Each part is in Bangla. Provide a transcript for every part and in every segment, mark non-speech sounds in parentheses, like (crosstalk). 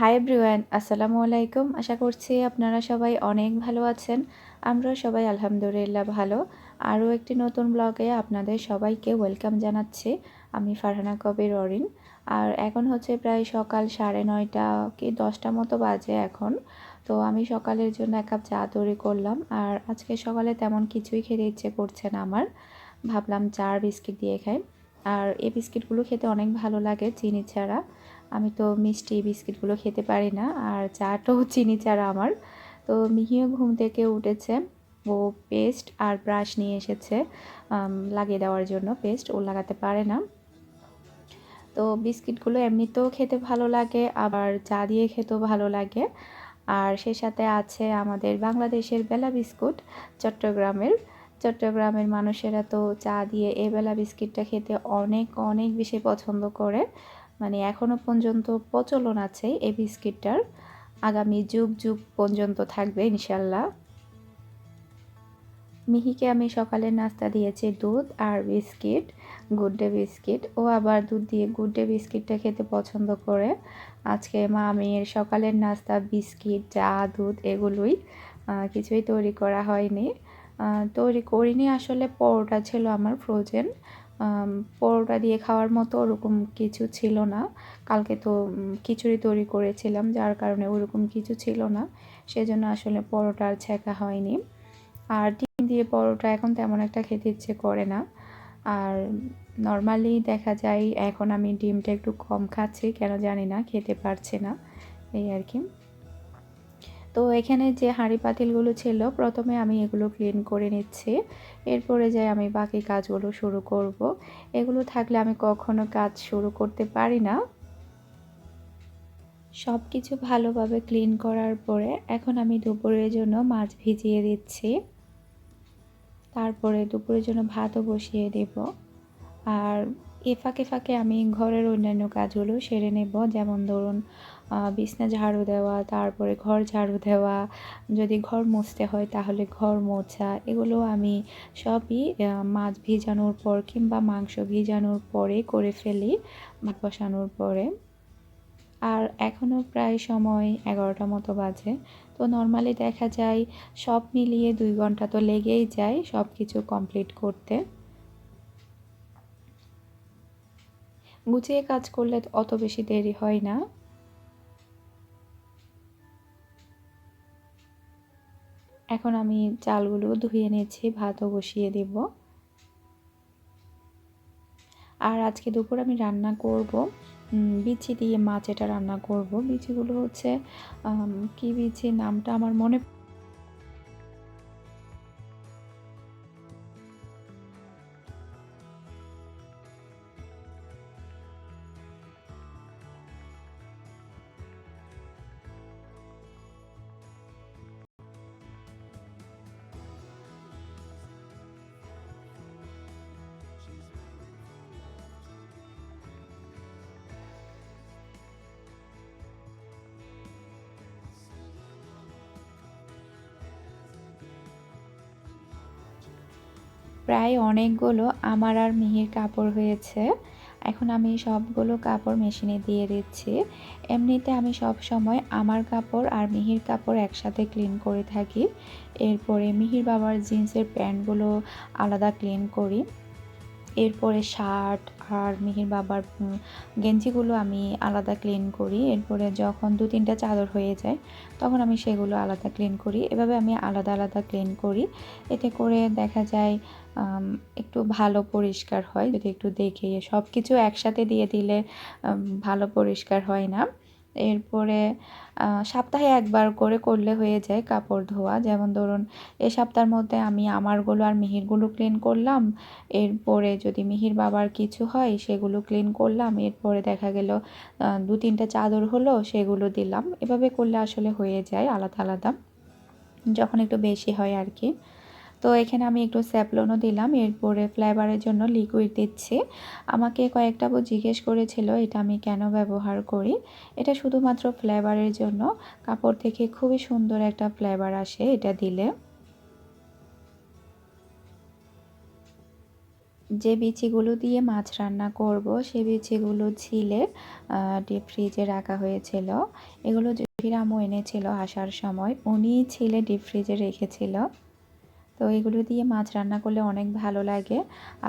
হাই এভরিওয়ান আসসালামু আলাইকুম। আশা করছি আপনারা সবাই অনেক ভালো আছেন। আমরাও সবাই আলহামদুলিল্লাহ ভালো। আরও একটি নতুন ব্লগে আপনাদের সবাইকে ওয়েলকাম জানাচ্ছি। আমি ফারহানা কবির অরিন। আর এখন হচ্ছে প্রায় সকাল সাড়ে নয়টা কি দশটা মতো বাজে এখন। তো আমি সকালের জন্য এক কাপ চা তৈরি করলাম। আর আজকে সকালে তেমন কিছুই খেতে ইচ্ছে করছে না আমার। ভাবলাম চার বিস্কিট দিয়ে খাই। আর এই বিস্কিটগুলো খেতে অনেক ভালো লাগে, চিনি ছাড়া। আমি তো মিষ্টি বিস্কিটগুলো খেতে পারি না, আর চাটাও (laughs) চিনি ছাড়া আমার। তো মিহিও ঘুম থেকে উঠেছে। ও পেস্ট আর ব্রাশ নিয়ে এসেছে লাগিয়ে দেওয়ার জন্য। পেস্ট ও লাগাতে পারে না। তো বিস্কিটগুলো এমনিতেও খেতে ভালো লাগে, আবার চা দিয়ে খেতেও ভালো লাগে। আর সে সাথে আছে আমাদের বাংলাদেশের বেলা বিস্কুট চট্টগ্রামের। চট্টগ্রামের মানুষেরা তো চা দিয়ে এ বেলা বিস্কিটটা খেতে অনেক অনেক বেশি পছন্দ করে। মানে এখনও পর্যন্ত প্রচলন আছে এই বিস্কিটটার। আগামী যুগ যুগ পর্যন্ত থাকবে ইনশাল্লাহ মিহিকে আমি সকালের নাস্তা দিয়েছি দুধ আর বিস্কিট, গুড ডে বিস্কিট। ও আবার দুধ দিয়ে গুড ডে বিস্কিটটা খেতে পছন্দ করে। আজকে মা মেয়ের সকালের নাস্তা, বিস্কিট, চা, দুধ এগুলোই কিছুই তৈরি করা হয়নি। তৈরি করিনি, আসলে পরোটা ছিল আমার ফ্রোজেন পরোটা দিয়ে খাওয়ার মতো ওরকম কিছু ছিল না। কালকে তো খিচুড়ি তৈরি করেছিলাম, যার কারণে ওরকম কিছু ছিল না। সেজন্য আসলে পরোটা আর ছেঁকা হয়নি। আর ডিম দিয়ে পরোটা এখন তেমন একটা খেতে ইচ্ছে করে না। আর নর্মালি দেখা যায়, এখন আমি ডিমটা একটু কম খাচ্ছি, কেন জানি না, খেতে পারছে না, এই আর কি। তো এখানে যে হাঁড়ি পাতিলগুলো ছিল, প্রথমে আমি এগুলো ক্লিন করে নিচ্ছি। এরপরে যাই আমি বাকি কাজগুলো শুরু করব। এগুলো থাকলে আমি কখনো কাজ শুরু করতে পারি না। সব কিছু ভালোভাবে ক্লিন করার পরে এখন আমি দুপুরের জন্য মাছ ভিজিয়ে দিচ্ছি। তারপরে দুপুরের জন্য ভাতও বসিয়ে দেব। আর এ ফাঁকে ফাঁকে আমি ঘরের অন্যান্য কাজগুলো সেরে নেব। যেমন ধরুন বিছনা ঝাড়ু দেওয়া, তারপরে ঘর ঝাড়ু দেওয়া, যদি ঘর মুছতে হয় তাহলে ঘর মোছা, এগুলো আমি সবই মাছ ভিজানোর পর কিংবা মাংস ভিজানোর পরে করে ফেলি, ভাত বসানোর পরে। আর এখনও প্রায় সময় এগারোটা মতো বাজে, তো নর্মালি দেখা যায় সব মিলিয়ে দুই ঘণ্টা তো লেগেই যায় সব কিছু কমপ্লিট করতে। গুছিয়ে কাজ করলে অত বেশি দেরি হয় না। এখন আমি চালগুলো ধুয়ে নিয়েছি ভাতও বসিয়ে দেব। আর আজকে দুপুর আমি রান্না করব বিচি দিয়ে মাছ এটা রান্না করব। বিচিগুলো হচ্ছে কি বিচি নামটা আমার মনে প্রায় অনেকগুলো আমার আর মিহির কাপড় হয়েছে। এখন আমি সবগুলো কাপড় মেশিনে দিয়ে দিচ্ছি। এমনিতে আমি সব সময় আমার কাপড় আর মিহির কাপড় একসাথে ক্লিন করে থাকি। এরপরে মিহির বাবার জিন্সের প্যান্টগুলো আলাদা ক্লিন করি। এরপরে শার্ট আর মিহির বাবার গেঞ্জিগুলো আমি আলাদা ক্লিন করি। এরপরে যখন দু তিনটা চাদর হয়ে যায়, তখন আমি সেগুলো আলাদা ক্লিন করি। এভাবে আমি আলাদা আলাদা ক্লিন করি। এতে করে দেখা যায় একটু ভালো পরিষ্কার হয়। যদি একটু দেখে সব কিছু একসাথে দিয়ে দিলে ভালো পরিষ্কার হয় না। এরপরে সপ্তাহে একবার করে করলে হয়ে যায় কাপড় ধোয়া। যেমন ধরুন, এ সপ্তাহের মধ্যে আমি আমারগুলো আর মিহিরগুলো ক্লিন করলাম। এরপরে যদি মিহির বাবার কিছু হয়, সেগুলো ক্লিন করলাম। এরপরে দেখা গেল দু তিনটা চাদর হলো, সেগুলো দিলাম। এভাবে করলে আসলে হয়ে যায় আলাদা আলাদা। যখন একটু বেশি হয় আর কি। তো এখানে আমি একটু স্যাপলনও দিলাম, এরপরে ফ্লেভারের জন্য লিকুইড দিচ্ছি। আমাকে কয়েকটা বউ জিজ্ঞেস করেছিল, এটা আমি কেন ব্যবহার করি? এটা শুধুমাত্র ফ্লেভারের জন্য, কাপড় থেকে খুবই সুন্দর একটা ফ্লেভার আসে এটা দিলে। যে বিচিগুলো দিয়ে মাছ রান্না করব, সে বিচিগুলো ছিলে ডিপ ফ্রিজে রাখা হয়েছিল। এগুলো জহির আম্মু এনেছিল আসার সময় উনি ছিলে ডিপ ফ্রিজে রেখেছিল। তো এগুলো দিয়ে মাছ রান্না করলে অনেক ভালো লাগে।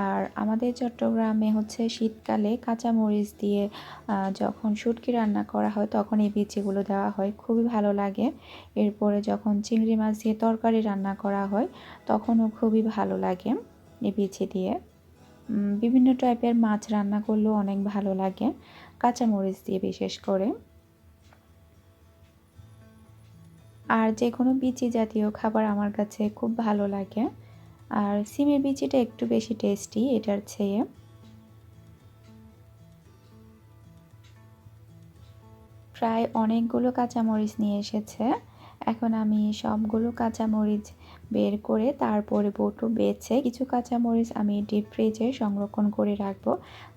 আর আমাদের চট্টগ্রামে হচ্ছে শীতকালে কাঁচামরিচ দিয়ে যখন শুটকি রান্না করা হয় তখন এই বিচিগুলো দেওয়া হয়, খুবই ভালো লাগে। এরপরে যখন চিংড়ি মাছ দিয়ে তরকারি রান্না করা হয় তখনও খুবই ভালো লাগে এই বিচি দিয়ে। বিভিন্ন টাইপের মাছ রান্না করলেও অনেক ভালো লাগে, কাঁচামরিচ দিয়ে বিশেষ করে। আর যে কোনো বিচি জাতীয় খাবার আমার কাছে খুব ভালো লাগে। আর সিমের বিচিটা একটু বেশি টেস্টি এটার চেয়ে। প্রায় অনেকগুলো কাঁচামরিচ নিয়ে এসেছে। এখন আমি সবগুলো কাঁচামরিচ বের করে তারপরে বটু বেছে কিছু কাঁচামরিচ আমি ডিপ ফ্রিজে সংরক্ষণ করে রাখব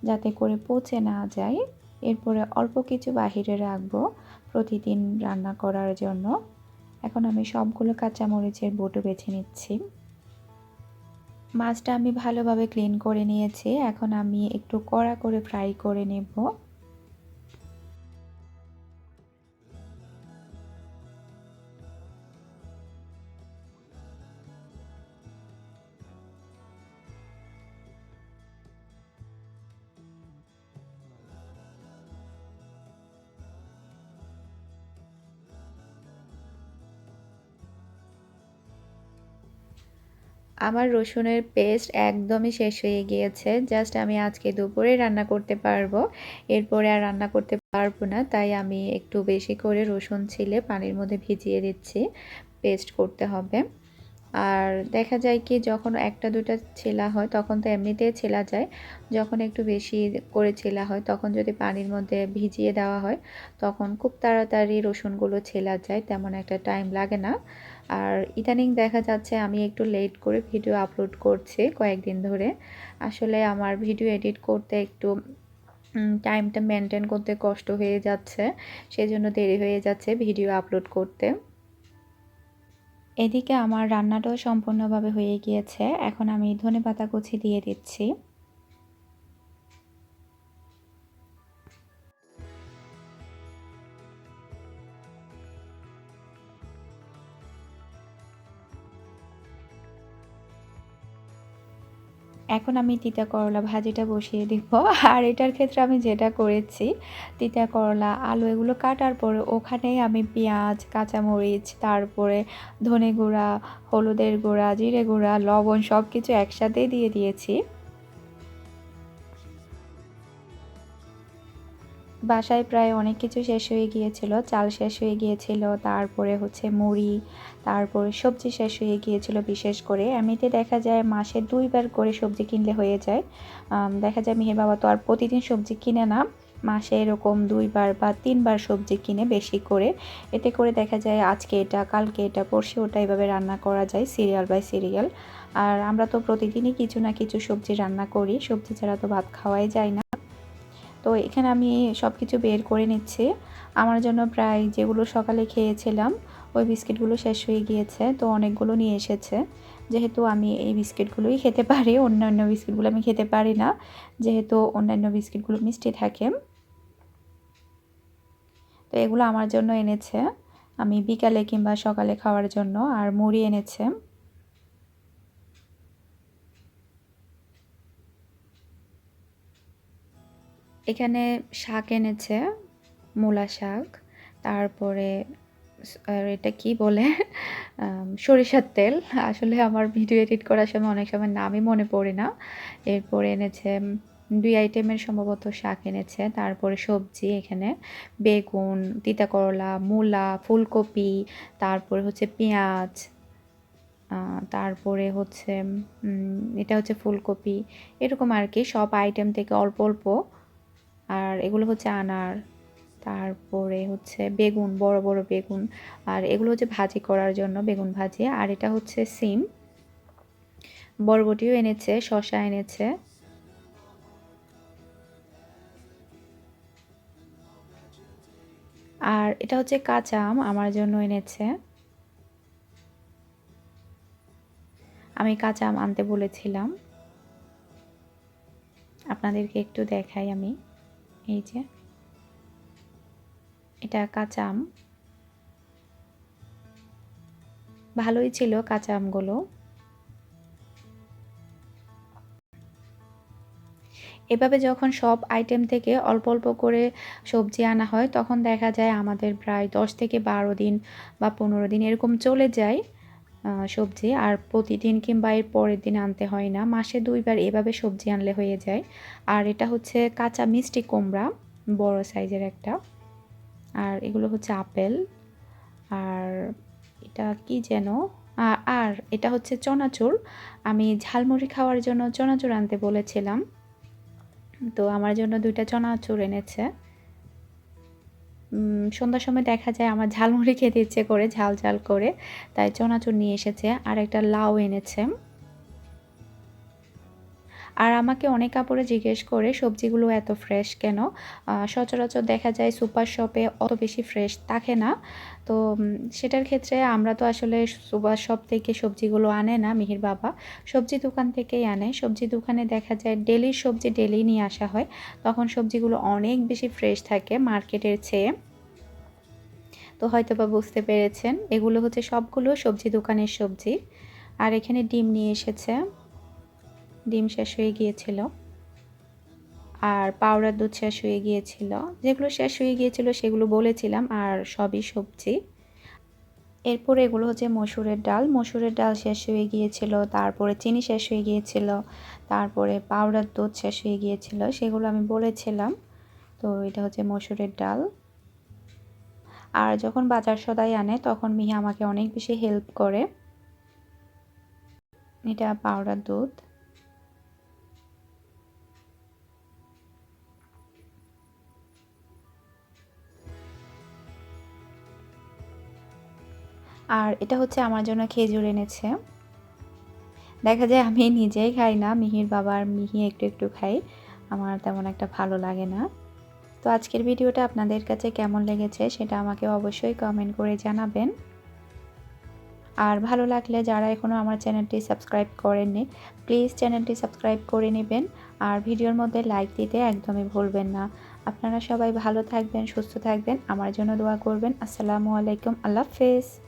যাতে করে পচে না যায়। এরপরে অল্প কিছু বাহিরে রাখব প্রতিদিন রান্না করার জন্য। এখন আমি সবগুলো কাঁচামরিচের বটু বেছে নিচ্ছি। মাছটা আমি ভালোভাবে ক্লিন করে নিয়েছি। এখন আমি একটু কড়া করে ফ্রাই করে নেব। আমার রসুনের পেস্ট একদমই শেষ হয়ে গিয়েছে। জাস্ট আমি আজকে দুপুরে রান্না করতে পারব। এরপরে আর রান্না করতে পারব না। তাই আমি একটু বেশি করে রসুন ছিলে পানির মধ্যে ভিজিয়ে দিচ্ছি। পেস্ট করতে হবে। আর দেখা যায় কি, যখন একটা দুটা ছেলা হয়, তখন তো এমনিতেই ছেলা যায়। যখন একটু বেশি করে ছেলা হয়, তখন যদি পানির মধ্যে ভিজিয়ে দেওয়া হয়, তখন খুব তাড়াতাড়ি রসুনগুলো ছেলা যায়। তেমন একটা টাইম লাগে না। আর ইদানিং দেখা যাচ্ছে আমি একটু লেট করে ভিডিও আপলোড করছি কয়েকদিন ধরে। আসলে আমার ভিডিও এডিট করতে একটু টাইমটা মেনটেন করতে কষ্ট হয়ে যাচ্ছে, সেজন্য দেরি হয়ে যাচ্ছে ভিডিও আপলোড করতে। এদিকে আমার রান্নাটাও সম্পূর্ণভাবে হয়ে গিয়েছে। এখন আমি ধনে পাতা কুচি দিয়ে দিচ্ছি। এখন আমি তিতা করলা ভাজিটা বসিয়ে দিব। আর এটার ক্ষেত্রে আমি যেটা করেছি, তিতা করলা, আলু এগুলো কাটার পরে ওখানেই আমি পেঁয়াজ, কাঁচামরিচ, তারপরে ধনে গুঁড়া, হলুদের গুঁড়া, জিরে গুঁড়া, লবণ সব কিছু একসাথেই দিয়ে দিয়েছি। বাসায় প্রায় অনেক কিছু শেষ হয়ে গিয়েছিল। চাল শেষ হয়ে গিয়েছিল, তারপরে হচ্ছে মুড়ি, তারপরে সবজি শেষ হয়ে গিয়েছিল বিশেষ করে। এমনিতে দেখা যায় মাসে দুইবার করে সবজি কিনলে হয়ে যায়। দেখা যায় মেহের বাবা তো আর প্রতিদিন সবজি কিনে না। মাসে এরকম দুইবার বা তিনবার সবজি কিনে বেশি করে। এতে করে দেখা যায় আজকে এটা, কালকে এটা, পরশু ওটা এভাবে রান্না করা যায় সিরিয়াল বাই সিরিয়াল। আর আমরা তো প্রতিদিনই কিছু না কিছু সবজি রান্না করি। সবজি ছাড়া তো ভাত খাওয়াই যায় না। তো এখানে আমি সব কিছু বের করে নিচ্ছি। আমার জন্য প্রায় যেগুলো সকালে খেয়েছিলাম, ওই বিস্কিটগুলো শেষ হয়ে গিয়েছে, তো অনেকগুলো নিয়ে এসেছে। যেহেতু আমি এই বিস্কিটগুলোই খেতে পারি, অন্যান্য বিস্কিটগুলো আমি খেতে পারি না, যেহেতু অন্যান্য বিস্কিটগুলো মিষ্টি থাকে। তো এগুলো আমার জন্য এনেছে। আমি বিকালে কিংবা সকালে খাওয়ার জন্য আর মুড়ি এনেছে। এখানে শাক এনেছে, মূলা শাক, তারপরে আর এটা কি বলে সরিষার তেল। আসলে আমার ভিডিও এডিট করার সময় অনেক সময় নামই মনে পড়ে না। এরপরে এনেছে দুই আইটেমের সম্ভবত শাক এনেছে। তারপরে সবজি এখানে, বেগুন তিতা করলা মূলা, ফুলকপি, তারপরে হচ্ছে পেঁয়াজ তারপরে হচ্ছে এটা হচ্ছে ফুলকপি। এরকম আর কি, সব আইটেম থেকে অল্প অল্প আর এগুলো হচ্ছে আনার, তারপরে হচ্ছে বেগুন, বড় বড় বেগুন, আর এগুলো হচ্ছে ভাজি করার জন্য বেগুন ভাজি, আর এটা হচ্ছে সিম। বরবটিও এনেছে শশা এনেছে। আর এটা হচ্ছে কাঁচা আম, আমার জন্য এনেছে। আমি কাঁচা আম আনতে বলেছিলাম। আপনাদেরকে একটু দেখাই আমি। এই যে। এটা কাঁচা আম। ভালোই ছিল কাঁচা আমগুলো। এভাবে যখন সব আইটেম থেকে অল্প অল্প করে সবজি আনা হয়, তখন দেখা যায় আমাদের প্রায় দশ থেকে বারো দিন বা পনেরো দিন এরকম চলে যায়। সবজি। আর প্রতিদিন কিংবা এর পরের দিন আনতে হয় না। মাসে দুইবার এভাবে সবজি আনলে হয়ে যায়। আর এটা হচ্ছে কাঁচা মিষ্টি কুমড়া, বড় সাইজের একটা। আর এগুলো হচ্ছে আপেল। আর এটা কি যেন? আর এটা হচ্ছে চনাচুর। আমি ঝালমুড়ি খাওয়ার জন্য চনাচুর আনতে বলেছিলাম। তো আমার জন্য দুইটা চনাচুর এনেছে। সন্ধ্যার সময় দেখা যায় আমার ঝালমুড়ি খেতে ইচ্ছে করে, ঝাল ঝাল করে। তাই চনাচুর নিয়ে এসেছে, আর একটা লাউ এনেছে। আর আমাকে অনেক কাপড়ে জিজ্ঞেস করে, সবজিগুলো এত ফ্রেশ কেন? সচরাচর দেখা যায় সুপার শপে অত বেশি ফ্রেশ থাকে না। তো সেটার ক্ষেত্রে আমরা তো আসলে সুপার শপ থেকে সবজিগুলো আনে না, মিহির বাবা। সবজি দোকান থেকেই আনে। সবজি দোকানে দেখা যায় ডেলি সবজি ডেলি নিয়ে আসা হয়। তখন সবজিগুলো অনেক বেশি ফ্রেশ থাকে মার্কেটের চেয়ে। তো হয়তো বা বুঝতে পেরেছেন, এগুলো হচ্ছে সবগুলো সবজি দোকানের সবজি। আর এখানে ডিম নিয়ে এসেছে। ডিম শেষ হয়ে গিয়েছিল। আর পাউডার দুধ শেষ হয়ে গিয়েছিল। যেগুলো শেষ হয়ে গিয়েছিল সেগুলো বলেছিলাম, আর সবই সবজি। এরপরে এগুলো হচ্ছে মসুরের ডাল। মসুরের ডাল শেষ হয়ে গিয়েছিল, তারপরে চিনি শেষ হয়ে গিয়েছিল, তারপরে পাউডার দুধ শেষ হয়ে গিয়েছিল, সেগুলো আমি বলেছিলাম। তো এটা হচ্ছে মসুরের ডাল। আর যখন বাজার সদাই আনে, তখন মিহি আমাকে অনেক বেশি হেল্প করে। এটা পাউডার দুধ। আর এটা হচ্ছে আমার জন্য খেজুর এনেছে। দেখা যায় আমি নিজেই খাই না, মিহির বাবার মিহি একটু একটু খাই, আমার তেমন একটা ভালো লাগে না। তো আজকের ভিডিওটা আপনাদের কাছে কেমন লেগেছে সেটা আমাকে অবশ্যই কমেন্ট করে জানাবেন। আর ভালো লাগলে যারা এখনও আমার চ্যানেলটি সাবস্ক্রাইব করেননি প্লিজ চ্যানেলটি সাবস্ক্রাইব করে নেবেন। আর ভিডিওর মধ্যে লাইক দিতে একদমই ভুলবেন না। আপনারা সবাই ভালো থাকবেন, সুস্থ থাকবেন, আমার জন্য দোয়া করবেন। আসসালামু আলাইকুম, আল্লাহ হাফেজ।